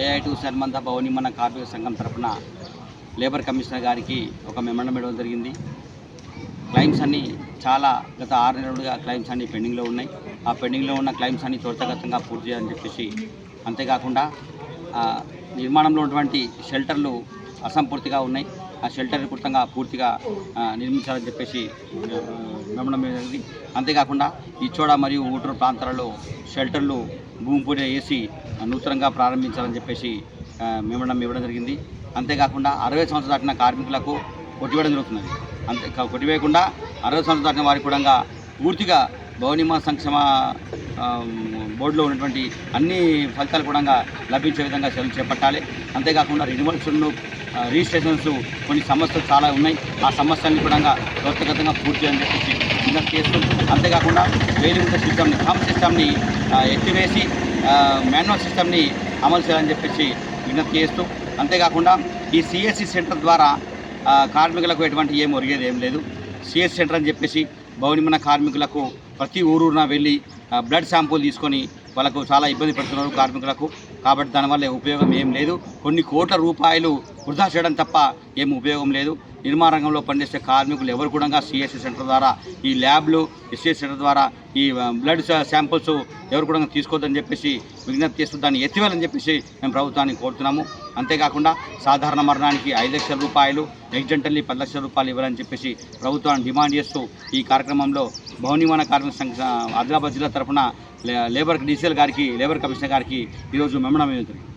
ఏఐటు సన్మంత భవనిమన కార్మిక సంఘం తరఫున లేబర్ కమిషనర్ గారికి ఒక మెమండం ఇవ్వడం జరిగింది. క్లైమ్స్ అన్నీ చాలా గత ఆరు నెలలుగా క్లైమ్స్ అన్నీ పెండింగ్లో ఉన్నాయి. ఆ పెండింగ్లో ఉన్న క్లైమ్స్ అన్ని త్వరితగతంగా పూర్తి చేయాలని చెప్పేసి అంతేకాకుండా నిర్మాణంలో ఉన్నటువంటి షెల్టర్లు అసంపూర్తిగా ఉన్నాయి. ఆ షెల్టర్ కృతంగా పూర్తిగా నిర్మించాలని చెప్పేసి మెమండం జరిగింది అంతేకాకుండా ఇచ్చోడ మరియు ఊటూరు ప్రాంతాలలో షెల్టర్లు భూమి పూజ వేసి నూతనంగా ప్రారంభించాలని చెప్పేసి ఆ, ఇవ్వడం జరిగింది. అంతేకాకుండా అరవై సంవత్సరాలు దాటిన కార్మికులకు కొట్టివేయడం జరుగుతున్నది. అంతే కొట్టివేయకుండా అరవై సంవత్సరాలు దాటిన వారికి కూడా పూర్తిగా భవనిమా సంక్షేమ బోర్డులో ఉన్నటువంటి అన్ని ఫలితాలు కూడా లభించే విధంగా చర్యలు చేపట్టాలి. అంతేకాకుండా రినివల్స్ను రిజిస్ట్రేషన్స్ కొన్ని సమస్యలు చాలా ఉన్నాయి. ఆ సమస్యలను కూడా వ్యక్తిగతంగా పూర్తి అని చెప్పేసి విజ్ఞప్తి చేస్తూ అంతేకాకుండా వేలిముద్ర సిస్టమ్ని హమ్ సిస్టమ్ని ఎత్తివేసి మాన్యువల్ సిస్టమ్ని అమలు చేయాలని చెప్పేసి విజ్ఞప్తి చేస్తూ అంతేకాకుండా ఈ సిఎస్సి సెంటర్ ద్వారా కార్మికులకు ఎటువంటి ఏం ఒరిగేది ఏం లేదు. సిఎస్ సెంటర్ అని చెప్పేసి భవనిమన కార్మికులకు ప్రతి ఊరూరున వెళ్ళి బ్లడ్ శాంపుల్ తీసుకొని వాళ్ళకు చాలా ఇబ్బంది పెడుతున్నారు కార్మికులకు. కాబట్టి దానివల్ల ఉపయోగం ఏం లేదు. కొన్ని కోట్ల రూపాయలు వృధా చేయడం తప్ప ఏం ఉపయోగం లేదు. నిర్మాణ రంగంలో పనిచేసే కార్మికులు ఎవరు కూడా సిఎస్సి సెంటర్ ద్వారా ఈ ల్యాబ్లు ఎస్సీఎస్ సెంటర్ ద్వారా ఈ బ్లడ్ శాంపుల్స్ ఎవరు కూడా తీసుకోవద్దని చెప్పేసి విజ్ఞప్తి చేస్తూ దాన్ని ఎత్తివేయాలని చెప్పేసి మేము ప్రభుత్వాన్ని కోరుతున్నాము. అంతేకాకుండా సాధారణ మరణానికి ఐదు లక్షల రూపాయలు ఎగ్జెంటల్లీ పది లక్షల రూపాయలు ఇవ్వాలని చెప్పేసి ప్రభుత్వాన్ని డిమాండ్ చేస్తూ ఈ కార్యక్రమంలో భవనిమాన కార్మిక సంఘ ఆదిలాబాద్ జిల్లా తరఫున లే- లేబర్ డీసీఎల్ గారికి లేబర్ కమిషనర్ గారికి ఈరోజు మెమడం జరిగింది.